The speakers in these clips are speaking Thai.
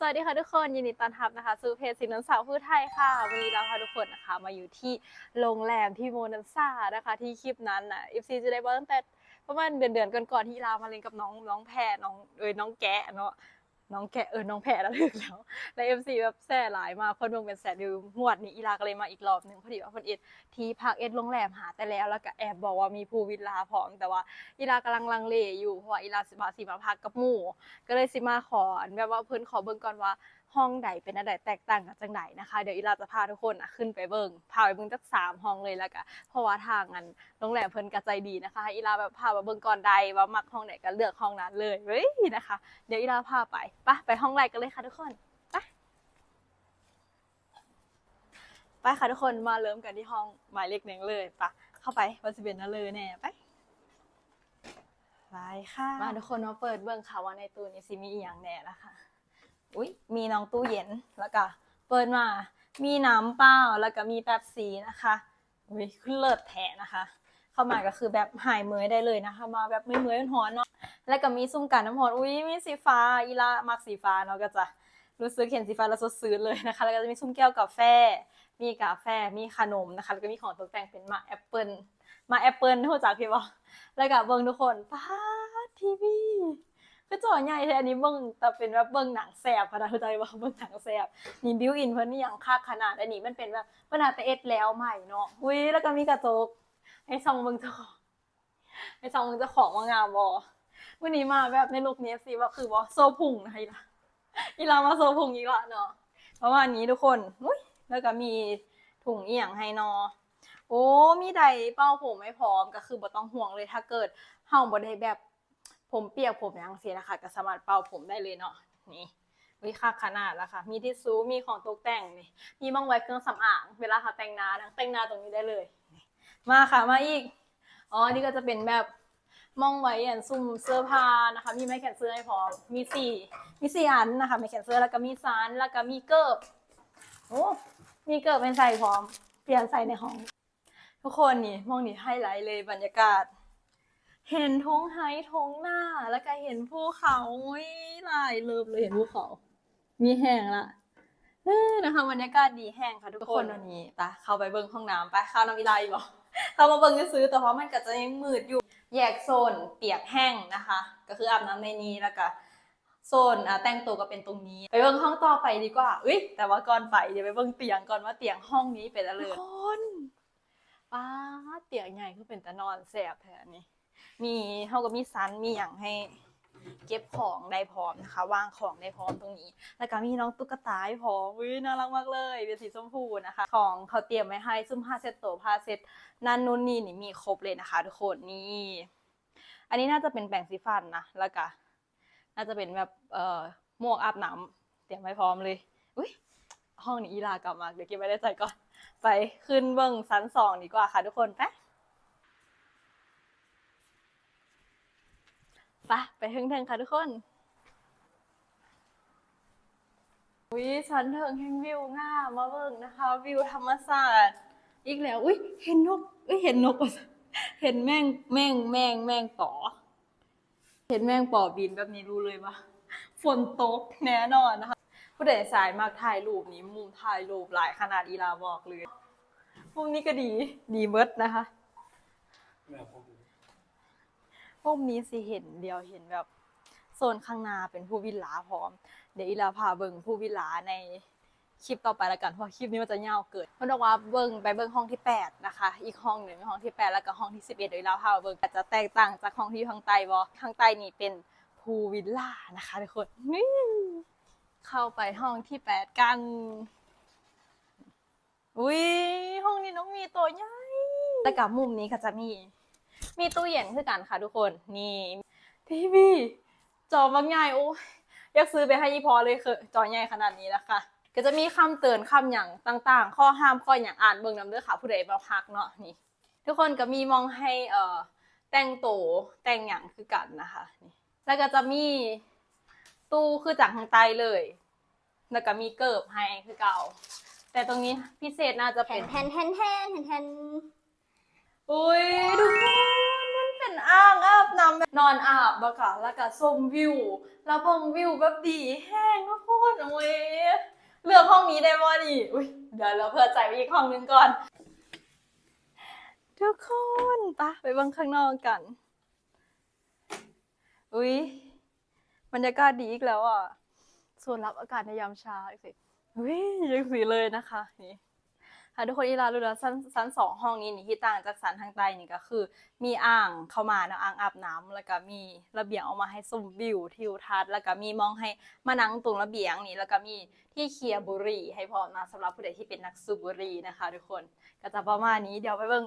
สวัสดีค่ะทุกคนยินดีต้อนรับนะคะสู่เพจสินน้ำสาวผู้ไทยค่ะ วันนี้เราพาทุกคนนะคะมาอยู่ที่โรงแรมที่โมนันซานะคะ ที่คลิปนั้นน่ะ FC จะได้บอกตั้งแต่ประมาณเดือนเดือนก่อนๆที่ลามาเล่นกับน้องน้องแพรน้องเอ้ยน้องแกะเนาะ น้องแกเออน้องแพรแล้วถึกแล้วและ FC แบบแซ่หลายมาคนเบิ่งเป็นแสนดูหมวดนี้อีลาก็เลยมาอีกรอบหนึ่งพอดีว่าเพิ่นเอ็ดที่พักเอ็ดโรงแรมหาแต่แล้วแล้วก็แอบบอกว่ามีภูวิลลาพร้อมแต่ว่าอีลากำลังลังเลอยู่เพราะว่าอีลาสิมาสิมาพักกับหมู่ ก็เลยสิมาขอแบบว่าเพิ่นขอเบิ่งก่อนว่าห้องใดเป็นอันใดแตกต่างกันจังไดนะคะ เดี๋ยวอีลาจะพาทุกคนอะขึ้นไปเบิ่งพาไปเบิ่งจักสามห้องเลยแล้วก็เพราะว่าทางอันโรงแรมเพิ่นก็ใจดีนะคะให้อีลาแบบพาไปเบิ่งก่อนใดว่ามักห้องไหนก็เลือกห้องนั้นเลยเว้ยนะคะ เดี๋ยวอีลาพาไปไปไปห้องแรกกันเลยค่ะทุกคนไปไปค่ะทุกคนมาเริ่มกันที่ห้องหมายเลขหนึ่งเลยปะเข้าไปว่าสิเป็นนั่นเลยแน่ไปไปค่ะมาทุกคนมาเปิดเบิ่งค่ะว่าในตู้นี้สิมีอีหยังแน่นะคะ อุ้ยมีน้องตู้เย็นแล้วก็เปิดมา มีน้ำเปล่าแล้วก็มีแป๊บซีนะคะอุ้ยขึ้นเลิศแท้นะคะ เข้ามาก็คือแบบหายเมยได้เลยนะคะ มาแบบไม่เมยร้อนเนาะแล้วก็มีซุ้มกันน้ำหอมอุ้ยมีสีฟ้าอีลามักสีฟ้าเนาะก็จะรู้สึกเห็นสีฟ้าแล้วสดชื่นเลยนะคะ แล้วก็จะมีซุ้มแก้วกาแฟ มีกาแฟ มีขนมนะคะ แล้วก็มีของตกแต่งเป็นมาแอปเปิลมาแอปเปิลรู้จักพี่บอกแล้วก็เบิ่งทุกคนป้าทีวี คือจอใหญ่แท้อันนี้เบิ่งแต่เป็นแบบเบิ่งหนังแสบพะนะเข้ใจว่าเบิ่งหนังแสบนี่บิวอินเพิ่นนี่ยังคักขนาดอันนี้มันเป็นแบบเพิ่นอาจจะเอ็ดแล้วใหม่เนาะอุ้ยแล้วก็มีกระจกให้ส่องเบิ่งเจ้าของให้ส่องเบิ่งเจ้าของว่างามบ่วันนี้มาแบบในลุคนี้สิว่าคือบ่โซพุงนะอีล่ะอีลามาโซพุงอีกละเนาะประมาณนี้ทุกคนอุ้ยแล้วก็มีถุงเอียงให้เนาะโอ้มีใดเป้าผมไม่พร้อมก็คือบ่ต้องห่วงเลยถ้าเกิดเฮาบ่ได้แบบ ผมเปียกผมยังเสียนะคะก็สามารถเป่าผมได้เลยเนาะนี่วิค่าขนาดแล้วค่ะ มีทิชชู่มีของตกแต่งนี่มีบ้องไว้เครื่องสำอางเวลาเขาแต่งหน้านะแต่งหน้าตรงนี้ได้เลย มาค่ะมาอีกอ๋อนี่ก็จะเป็นแบบมองไว้อันซุ่มเสื้อผ้านะคะ มีไม้แขวนเสื้อให้พร้อมมีสี่มีสี่อันนะคะไม้แขวนเสื้อแล้วก็มีซานแล้วก็มีเกิบโอ้มีเกิบเป็นใส่พร้อม เปลี่ยนใส่ในห้อง ทุกคนนี่มองนี่ไฮไลท์เลยบรรยากาศ เห็นทงไฮทงหน้า แล้วก็เห็นภูเขาอุ้ยหลายเลิฟเลยเห็นภูเขา มีแห้งละเอ้ยนะคะบรรยากาศดีแห้งค่ะทุกคนวันนี้ไปเข้าไปเบิ้งห้องน้ำไปเข้าน้ำวิไลบอกเข้ามาเบิ้งซื้อๆแต่เพราะมันก็จะยังมืดอยู่ แยกโซนเปียกแห้งนะคะ ก็คืออาบน้ำในนี้แล้วก็โซนอะแต่งตัวก็เป็นตรงนี้ ไปเบิ้งห้องต่อไปดีกว่าอุ้ยแต่ว่าก่อนไปเดี๋ยวไปเบิ้งเตียงก่อนว่าเตียงห้องนี้เป็นอะไรทุกคนป้าดเตียงใหญ่คือเป็นตะนอนแสบแท้อันนี้ มีเท่ากับมีซันมีอย่างให้เก็บของได้พร้อมนะคะ วางของได้พร้อมตรงนี้ แล้วก็มีน้องตุ๊กตาให้พร้อมวิน่ารักมากเลยเป็นสีชมพูนะคะ ของเขาเตรียมไว้ให้ซุ้มผ้าเซตโตผ้าเซ็ตนั่นนู่นนี่นี่มีครบเลยนะคะ ทุกคนนี่อันนี้น่าจะเป็นแบ่งสีฟันนะแล้วก็น่าจะเป็นแบบเอ่อหมวกอาบน้ำเตรียมไว้พร้อมเลยอุ้ยห้องนี้อีลากลับมาเดี๋ยวเก็บไว้ได้ใจก่อน ไปขึ้นเบิ้งชั้นสองดีกว่าค่ะทุกคนไป ไปไปเทิงๆค่ะทุกคนอุ้ยชั้นเทิงแห่งวิวงามมาเบิ้งนะคะ วิวธรรมศาสตร์ อีกแล้วอุ้ยเห็นนกอุ้ยเห็นนกเห็นแมงแมงแมงแมงปอเห็นแมงป่อบินแบบนี้รู้เลยว่าฝนตกแน่นอนนะคะ ผู้ใดสายมากถ่ายรูปนี้มุมถ่ายรูปหลายขนาดอีลาบอกเลยมุมนี้ก็ดีดีเบิร์ดนะคะ มุมนี้สิเห็นเดียวเห็นแบบโซนข้างหน้าเป็นผู้วิลลาพร้อม เดี๋ยวอีลาพาเบิ่งผู้วิลลาในคลิปต่อไปแล้วกันเพราะคลิปนี้มันจะยาวเกินมันบอกว่าเบิ่งไปเบิ่งห้องที่แปดนะคะ อีกห้องหนึ่งห้องที่แปดแล้วก็ห้องที่สิบเอ็ดเดี๋ยวอีลาพาเบิ่งอาจจะแตกต่างจากห้องที่อยู่ข้างใต้บอข้างใต้นี่เป็นพูลวิลล่านะคะทุกคนนี่เข้าไปห้องที่แปดกันอุ้ยห้องนี้น้องมีตัวใหญ่แต่กับมุมนี้ก็จะมี มีตู้เย็นคือกันค่ะทุกคน นี่ทีวีจอบางใหญ่โอ้ยอยากซื้อไปให้ยี่พอเลยคือจอใหญ่ขนาดนี้นะคะก็จะมีคำเตือนคำอย่างต่างๆ ข้อห้ามข้ออย่างอ่านเบิ่งนำเด้อค่ะผู้ใดมาพักเนาะนี่ ทุกคนก็มีมองให้เอ่อแต่งโตวแต่งอย่างคือกันนะคะนี่แล้วก็จะมีตู้คือจากทางใต้เลย แล้วก็มีเกิบให้คือเก่า แต่ตรงนี้พิเศษน่าจะแทเป็นนแทนแทนแทนแทนแทนอุ้ยทุกคนมัน เป็นอ่างอาบน้ำนอนอาบแล้วก็แล้วก็ชมวิว แล้วเบิ่งวิวแบบดีแห้งทุกคนอุ้ยเลือกห้องนี้ได้บ่ดิอุ้ยเดี๋ยวเราเพื่อใจไปอีกห้องนึงก่อน ทุกคนปะไปเบิ่งข้างนอกกัน อุ้ยบรรยากาศดีอีกแล้วอะส่วนรับอากาศในยามเช้าอีกสิอุ้ยยังสีเลยนะคะนี่ ค่ะทุกคนอีลารู้แล้วชั้นชั้นสองห้องนี้นี่ที่ต่างจากชั้นทางใต้นี่ก็คือ มีอ่างเข้ามาเนาะอ่างอาบน้ำแล้วก็มีระเบียงออกมาให้ชมวิวทิวทัศน์แล้วก็มีมองให้มานั่งตรงระเบียงนี่แล้วก็มีที่เคลียบุหรี่ให้พอมนะสำหรับผู้ใดที่เป็นนักสูบบุหรี่นะคะ ทุกคนก็จะประมาณนี้เดี๋ยวไปเบิ่ง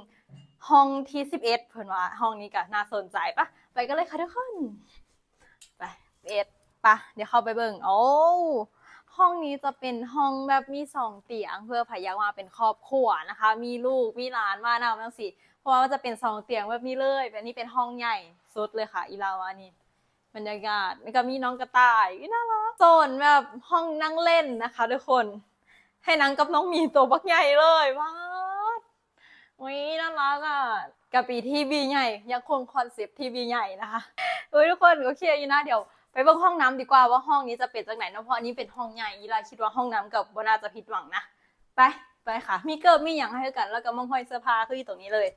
ห้องที่11เพิ่นว่าห้องนี้ก็น่าสนใจปะไปกันเลยค่ะทุกคนไปเอ็ดปะเดี๋ยวเข้าไปเบิ่งโอ้ ห้องนี้จะเป็นห้องแบบมีสองเตียง เพื่อพยักมาเป็นครอบครัวนะคะ มีลูกมีหลานมานำทั้งสี่เพราะว่าจะเป็นสองเตียงแบบนี้เลยแบบนี้เป็นห้องใหญ่สุดเลยค่ะ อีลาวานี่บรรยากาศแล้วก็มีน้องกระต่ายน่ารักโซนแบบห้องนั่งเล่นนะคะทุกคน ให้นั่งกับน้องหมีตัวบักใหญ่เลยว้าวอุ้ยน่ารักอะกับปีทีวีใหญ่ยังคงคอนเซปต์ทีวีใหญ่นะคะเอ้ยทุกคนก็เคลียร์อยู่นะเดี๋ยว ไปเบิ่งห้องน้ำดีกว่าว่าห้องนี้จะเป็นจากไหนเนอะเพราะอันนี้เป็นห้องใหญ่อีลาคิดว่าห้องน้ำกับบน่าจะผิดหวังนะไปไปค่ะ มีเกิบมีอย่างให้กัน แล้วก็มองห้อยเสื้อผ้าคืออยู่ตรงนี้เลย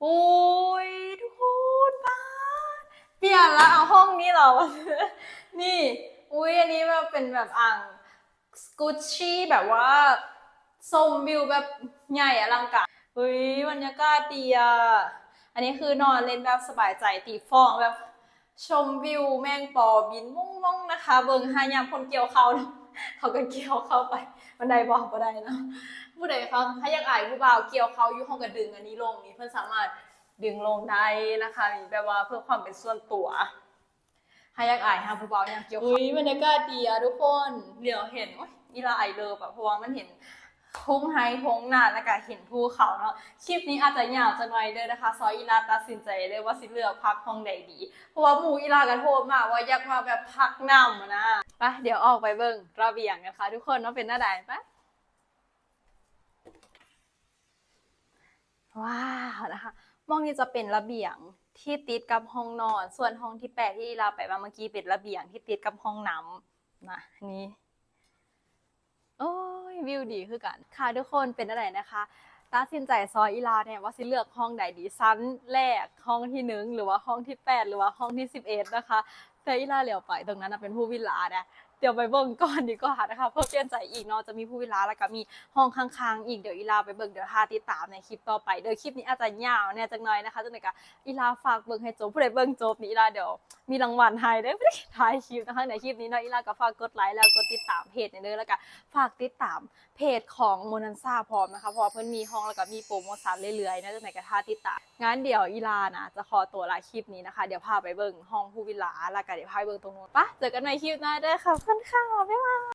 โอ้ยทุกคนบ้านเปลี่ยนละเอาห้องนี้เหรอนี่อุ้ยอันนี้แบบเป็นแบบอ่างสกูชี่แบบว่าชมวิวแบบใหญ่อลังการเฮ้ยบรรยากาศดีอะอันนี้คือนอนเล่นแบบสบายใจตีฟองแบบ ชมวิวแมงปอบินมุ่งม่องนะคะ เบิงหายามคนเกี่ยวเขาเนอะเขาก็เกี่ยวเข้าไปบันไดบอกบันไดเนาะผู้ใดเขาถ้าอยากอายผู้บ่าวเกี่ยวเขาอยู่ห้องกระดึงอันนี้ลงนี่เพื่อนสามารถดึงลงได้นะคะนี่แบบว่าเพื่อความเป็นส่วนตัวถ้าอยากอายฮะผู้บ่าวอยากเกี่ยวอุ้ยบรรยากาศดีอะทุกคนเดี๋ยวเห็นโอ๊ยอีลาไอเลิฟอะเพราะว่ามันเห็น ทุ่งไฮทุ่งนาแล้วก็เห็นภูเขาเนาะคลิปนี้อาจจะยาวจะหน่อยเด้อนะคะ ซอยอีลาตัดสินใจเลยว่าสิเลือกพักห้องใดดี เพราะว่าหมู่อีลากันโทรมาว่าอยากมาแบบพักนำอะนะไปเดี๋ยวออกไปเบิ่งระเบียงกันค่ะทุกคนว่าเป็นหน้าใดไปว้าวนะคะมองนี้จะเป็นระเบียงที่ติดกับห้องนอน ส่วนห้องที่แปดที่อีลาไปมาเมื่อกี้เป็นระเบียงที่ติดกับห้องน้ำนะนี่ วิวดีคือกัน ค่ะทุกคนเป็นอะไรนะคะตัดสินใจซอยอีลาเนี่ยว่าสิเลือกห้องใดดีชั้นแรกห้องที่หนึ่งหรือว่าห้องที่แปดหรือว่าห้องที่สิบเอ็ดนะคะแต่อีลาเหลียวไปตรงนั้นเป็นผู้วิลานะเดี๋ยวไปเบิ่งก่อนดีกว่านะคะเพื่อเปลี่ยนใจอีกเนาะจะมีผู้วิลาแล้วก็มีห้องข้างๆอีกเดี๋ยวอีลาไปเบิ่งเดี๋ยวทาติดตามในคลิปต่อไปเดี๋ยวคลิปนี้อาจจะยาวเนี่ยจังหน่อยนะคะจังหนกะอีลาฝากเบิ่งให้จบผู้ใดเบิ่งจบนี่อีลาเดี๋ยวมีรางวัลให้ได้ไม่ได้ท้ายคลิปนะคะในคลิปนี้เนาะอีลาก็ฝากกดไลค์แล้วกดติดตามเพจในเด้อแล้วก็ฝากติดตามเพจของโมนันซ่าพร้อมนะคะเพราะเพิ่นมีห้องแล้วก็มีโปรโมชั่นเรื่อยๆนะจังหนก็ท่าติดตามงั้นเดี๋ยวอีลานะจะขอตัวลาคลิปนี้นะคะ เดี๋ยวพาไปเบิ่งห้องผู้วิลาแล้วก็เดี๋ยวพาไปเบิ่งตรงนู้นปะเจอกันในคลิปหน้าด้ค่ะคุณค่ะบ๊ายบาย